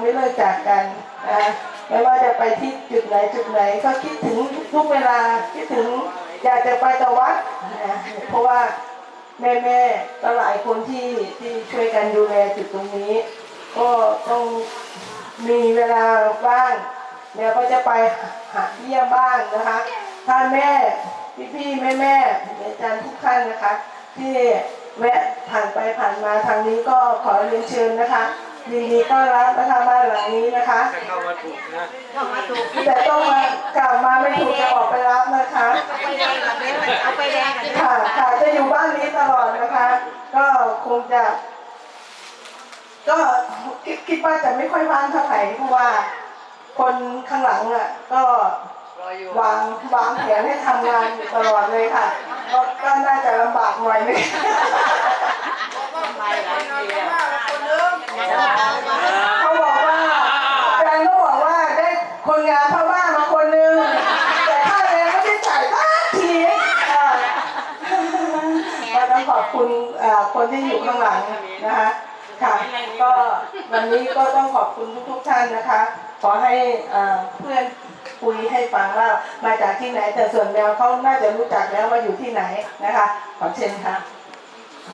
ไม่เลิกจากกันนะไม่ว่าจะไปที่จุดไหนจุดไหน ก็คิดถึงทุกเวลาคิดถึงอยากจะไปต่อวัดนะเพราะว่าแม่แม่ๆก็หลายคนที่ที่ช่วยกันดูแลจุดตรงนี้ ก็ต้องมีเวลาบ้างเดี๋ยวก็จะไปหาเยี่ยมบ้างนะคะถ้านแม่พี่พี่แม่แม่อาจารย์ทุกท่านนะคะ ที่แวะผ่านไปผ่านมาทางนี้ก็ขอเรียนเชิญนะคะ ยินดีต้อนรับนะคะบ้านหลังนี้นะคะ เข้ามาถูกนะเข้ามาถูกแต่ต้องมากล่าวมาไม่ถูกจะออกไปรับนะคะเอาไปแดงกับเนี้เอาไปแดงกับค่ะค่ะจะอยู่บ้านนี้ตลอดนะคะ ก็คงจะ ก็คิดคิดว่าจะไม่ค่อยว่างเท่าไหร่เพราะว่า คนข้างหลังอะก็วางวางแผนให้ทำงานอยู่ตลอดเลยค่ะ ก็ก็น่าจะลำบากหน่อยนึง เขาบอกว่าแฟนก็บอกว่าได้ คนงานเข้าบ้ามาคนนึงแต่ค่าแรงไม่ได้จ่ายสักทีอ่าก็ต้องขอบคุณอ่าคนที่อยู่ข้างหลังนะคะค่ะก็วันนี้ก็ต้องขอบคุณทุกๆท่านนะคะ ขอให้อ่าเพื่อนคุยให้ฟังว่ามาจากที่ไหนแต่ส่วนแมวเขาน่าจะรู้จักแล้วว่าอยู่ที่ไหนนะคะ ขอเชิญค่ะ